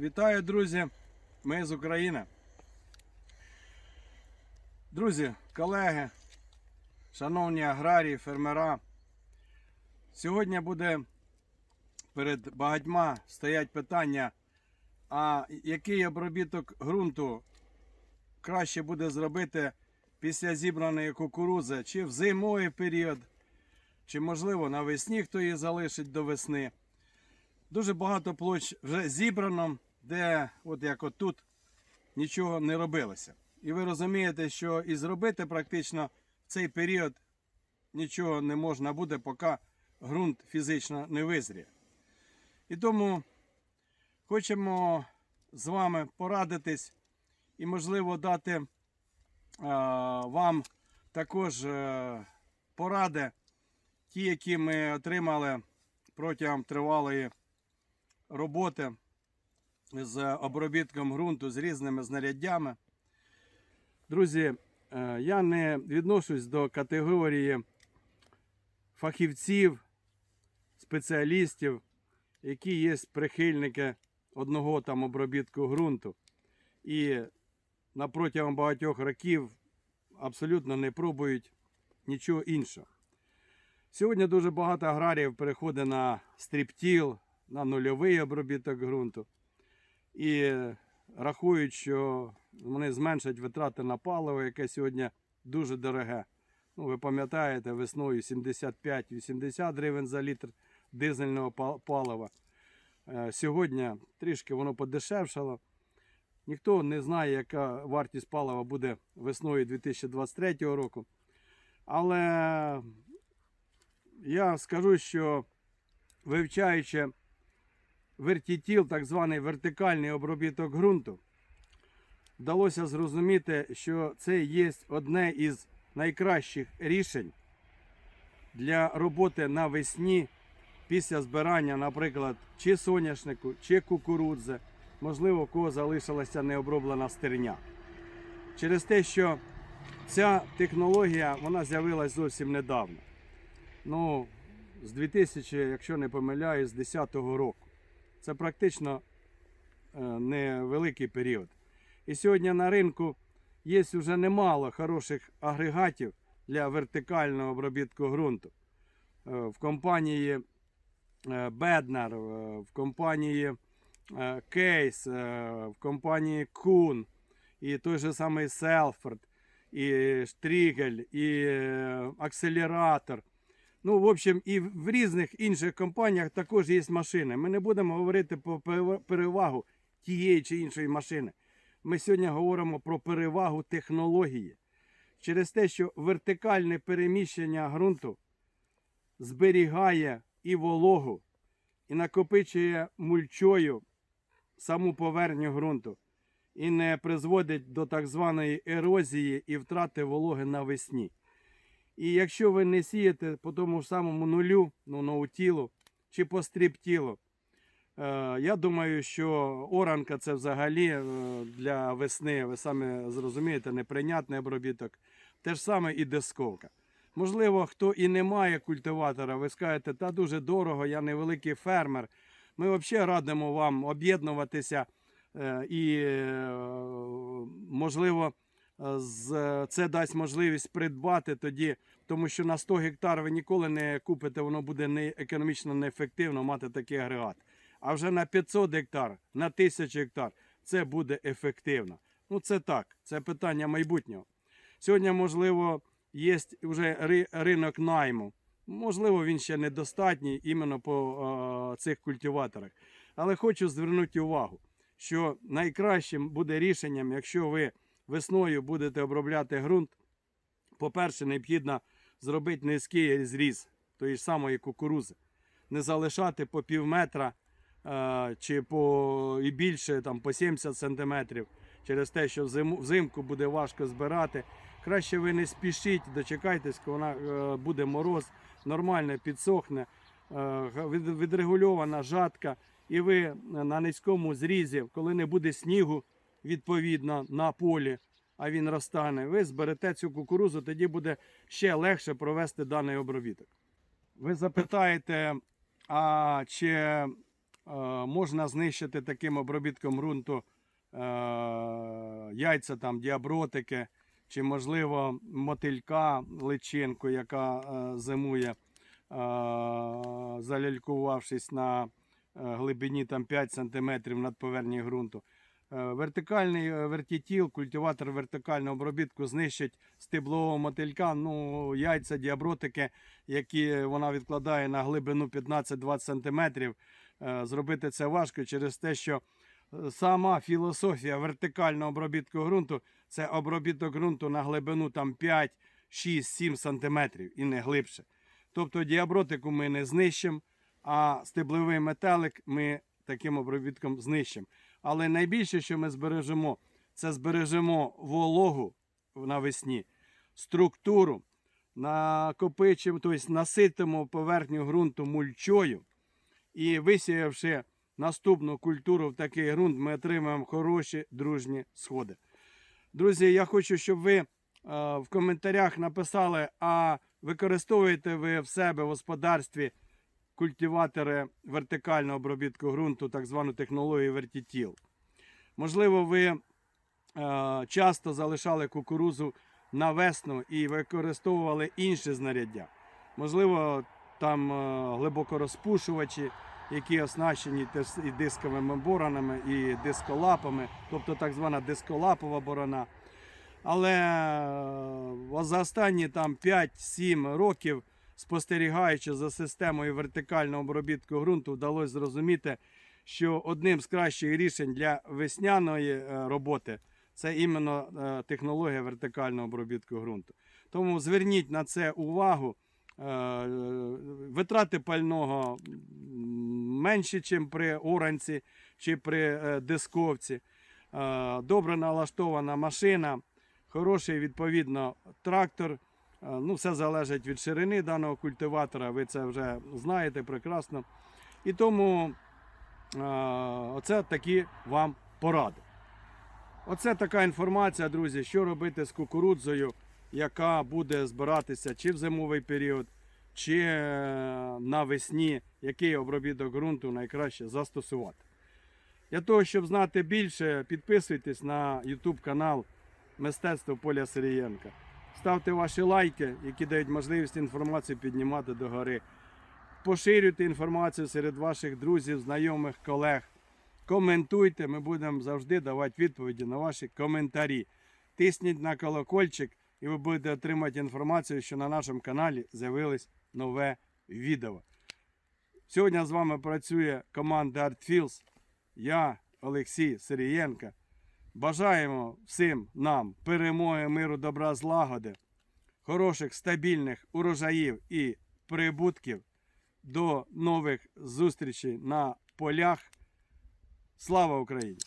Вітаю, друзі! Ми з України. Друзі, колеги, шановні аграрії, фермера. Сьогодні буде перед багатьма стоять питання, а який обробіток ґрунту краще буде зробити після зібраної кукурузи, чи в зимовий період, чи можливо навесні хто її залишить до весни. Дуже багато площ вже зібрано, де, от як от тут, нічого не робилося. І ви розумієте, що і зробити практично в цей період нічого не можна буде, поки ґрунт фізично не визріє. І тому хочемо з вами порадитись і, можливо, дати е, вам також е, поради, ті, які ми отримали протягом тривалої роботи з обробітком ґрунту з різними знаряддями. Друзі, е, я не відношусь до категорії фахівців, спеціалістів, які є прихильники одного там обробітку ґрунту. І на протягом багатьох років абсолютно не пробують нічого іншого. Сьогодні дуже багато аграріїв переходить на стріптіл, на нульовий обробіток ґрунту. І рахують, що вони зменшать витрати на паливо, яке сьогодні дуже дороге. Ну, ви пам'ятаєте, весною 75-80 гривень за літр дизельного палива. Е, Сьогодні трішки воно подешевшало. Ніхто не знає, яка вартість палива буде весною 2023 року. Але я скажу, що вивчаючи вертітіл, так званий вертикальний обробіток ґрунту, вдалося зрозуміти, що це є одне із найкращих рішень для роботи навесні після збирання, наприклад, чи соняшнику, чи кукурудзи, можливо, у кого залишилася необроблена стерня. Через те, що ця технологія вона з'явилась зовсім недавно. Ну, з 2000, якщо не помиляюсь, з 2010 року. Це практично е, невеликий період. І сьогодні на ринку є вже немало хороших агрегатів для вертикального обробітку ґрунту. Е, В компанії е, е, в компанії е, в компанії Kuhn, і той же самий Селфорд, і Штрігель, і акселератор. Ну, в общем, і в різних інших компаніях також є машини. Ми не будемо говорити про перевагу тієї чи іншої машини. Ми сьогодні говоримо про перевагу технології. Через те, що вертикальне переміщення ґрунту зберігає і вологу, і накопичує мульчою саму поверхню ґрунту, і не призводить до так званої ерозії і втрати вологи навесні. І якщо ви не сієте по тому ж самому нулю, ну ноутілу чи по стріптілу, е, я думаю, що оранка це взагалі е, для весни, ви самі зрозумієте, неприйнятний обробіток. Те ж саме і дисковка. Можливо, хто і не має культиватора, ви скажете, та дуже дорого, я невеликий фермер. Ми взагалі радимо вам об'єднуватися е, і, можливо, це дасть можливість придбати тоді, тому що на 100 гектар ви ніколи не купите, воно буде не економічно неефективно мати такий агрегат. А вже на 500 гектар, на 1000 гектар це буде ефективно. Ну це так, це питання майбутнього. Сьогодні, можливо, є вже ри- ринок найму. Можливо, він ще недостатній іменно по е, цих культиваторах. Але хочу звернути увагу, що найкращим буде рішенням, якщо ви весною будете обробляти ґрунт, по-перше, необхідно зробити низький зріз тої ж самої кукурузи. Не залишати по пів метра е, чи по і більше, там, по 70 сантиметрів, через те, що взимку буде важко збирати. Краще ви не спішіть, дочекайтесь, коли вона, е, буде мороз, нормально підсохне, е, відрегульована жатка, і ви на низькому зрізі, коли не буде снігу, відповідно, на полі, а він розтане, ви зберете цю кукурузу, тоді буде ще легше провести даний обробіток. Ви запитаєте, а чи можна знищити таким обробітком ґрунту е, яйця там діабротики, чи, можливо, мотилька личинку, яка е, зимує, е, залялькувавшись на е, глибині там 5 см над поверхнею ґрунту. Е, Вертикальний е, вертітіл, культиватор вертикального обробітку знищить стеблового мотилька, ну, яйця, діабротики, які вона відкладає на глибину 15-20 см. Е, Зробити це важко через те, що сама філософія вертикального обробітку ґрунту це обробіток ґрунту на глибину там 5, 6, 7 см і не глибше. Тобто діабротику ми не знищимо, а стебловий метелик ми таким обробітком знищимо. Але найбільше, що ми збережемо, це збережемо вологу навесні, структуру, накопичимо, тобто наситимо поверхню ґрунту мульчою. І висіявши наступну культуру в такий ґрунт, ми отримаємо хороші дружні сходи. Друзі, я хочу, щоб ви е, в коментарях написали, а використовуєте ви в себе в господарстві культиватори вертикального обробітку ґрунту, так звану технологію вертітіл. Можливо, ви е, часто залишали кукурузу на весну і використовували інші знаряддя. Можливо, там е, глибокорозпушувачі, які оснащені і дисковими боронами, і дисколапами, тобто так звана дисколапова борона. Але е, за останні там 5-7 років, спостерігаючи за системою вертикального обробітку ґрунту, вдалося зрозуміти, що одним з кращих рішень для весняної е, роботи це іменно е, технологія вертикального обробітку ґрунту. Тому зверніть на це увагу. Е, Витрати пального м, менші, ніж при оранці чи при дисковці. Добре налаштована машина, хороший відповідно трактор. Е, Ну, все залежить від ширини даного культиватора, ви це вже знаєте прекрасно. І тому е, оце такі вам поради. Оце така інформація, друзі, що робити з кукурудзою, яка буде збиратися чи в зимовий період, чи е, навесні, який обробіток ґрунту найкраще застосувати. Для того, щоб знати більше, підписуйтесь на YouTube канал Мистецтво Поля Сирієнка. Ставте ваші лайки, які дають можливість інформацію піднімати до гори. Поширюйте інформацію серед ваших друзів, знайомих, колег. Коментуйте, ми будемо завжди давати відповіді на ваші коментарі. Тисніть на колокольчик, і ви будете отримати інформацію, що на нашому каналі з'явилось нове відео. Сьогодні з вами працює команда ArtFields. Я Олексій Сирієнко. Бажаємо всім нам перемоги, миру, добра, злагоди, хороших, стабільних урожаїв і прибутків. До нових зустрічей на полях. Слава Україні!